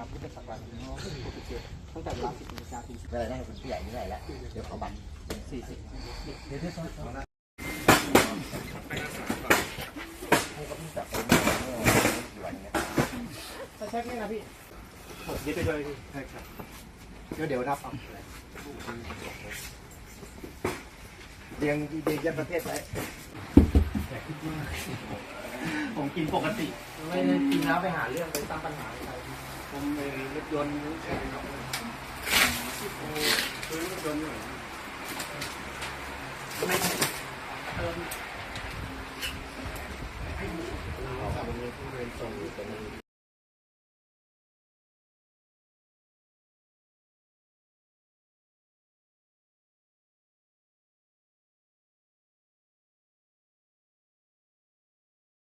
ครับพุทธศักราช2567ตั้งแต่เวลา10นาฬิกาถึงไม่เป็นไรนะคุณผู้ใหญ่ไม่เป็นไรแล้วเดี๋ยวขาบัตรสี่สิบเดี๋ยวเดี๋ยวซ้อนซ้อนให้เขาเพิ่งจับไปเมื่อเมื่อกี่วันเนี่ยถ้าเช็คนี่นะพี่ผมยึดไปด้วยพี่ใช่ครับเดี๋ยวเดี๋ยวรับเอาเรียงดีๆยันประเทศไว้ผมกินปกติ ไม่ได้กินแล้วไปหาเรื่องไปสร้างปัญหาอะไร ผมมรถยนต์หรือใครครับที่โอ้ซื้อรถยนต์หน่อยไม่เติมให้ผู้เรียนส่งอยู่ตรงนี่